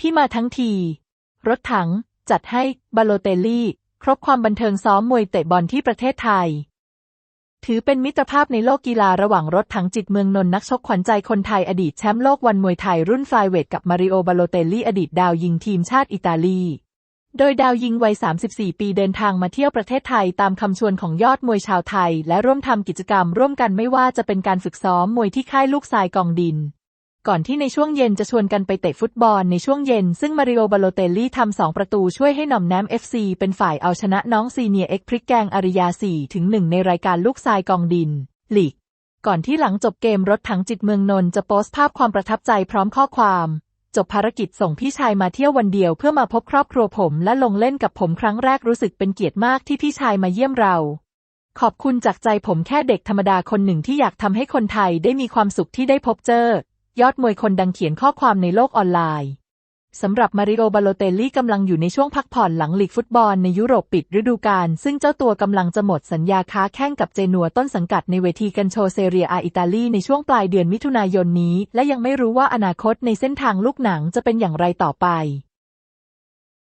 พี่มาทั้งที รถถัง จัดให้บาโลเตลลี่ ครบความบันเทิงซ้อมมวยเตะบอลที่ประเทศไทย ถือเป็นมิตรภาพในโลกกีฬาระหว่างรถถังจิตเมืองนนท์นักชกขวัญใจคนไทยอดีตแชมป์โลกวันมวยไทยรุ่นฟลายเวทกับมาริโอบาโลเตลลี่อดีตดาวยิงทีมชาติอิตาลีโดยดาวยิงวัย 34 ปีเดินทางมาเที่ยวประเทศไทยตามคำชวนของยอดมวยชาวไทย และร่วมทำกิจกรรมร่วมกันไม่ว่าจะเป็นการฝึกซ้อมมวยที่ค่ายลูกทรายกองดิน ก่อนที่ในช่วงเย็นจะชวนกันไปเตะฟุตบอลในช่วงเย็น ซึ่งมาริโอบาโลเตลลี่ทำสองประตูช่วยให้หน่อมแนม FC เป็นฝ่ายเอาชนะน้องซีเนียเอ็กพริกแกงอาริยา4ถึง1ในรายการลูกทรายกองดินลีก ก่อนที่หลังจบเกมรถถังจิตเมืองนนท์จะโพสต์ภาพความประทับใจพร้อมข้อความ จบภารกิจส่งพี่ชายมาเที่ยววันเดียวเพื่อมาพบครอบครัวผมและลงเล่นกับผมครั้งแรกรู้สึกเป็นเกียรติมากที่พี่ชายมาเยี่ยมเราขอบคุณจากใจผมแค่เด็กธรรมดาคนหนึ่งที่อยากทำให้คนไทยได้มีความสุขที่ได้พบเจอ ยอดมวยคนดังเขียนข้อความในโลกออนไลน์สำหรับมาริโอบาโลเตลลี่กำลังอยู่ในช่วงพักผ่อนหลังลีกฟุตบอลในยุโรปปิดฤดูกาลซึ่งเจ้าตัวกำลังจะหมดสัญญาค้าแข่งกับเจนัวต้นสังกัดในเวทีกันโชเซเรียอาอิตาลีในช่วงปลายเดือนมิถุนายนนี้ และยังไม่รู้ว่าอนาคตในเส้นทางลูกหนังจะเป็นอย่างไรต่อไป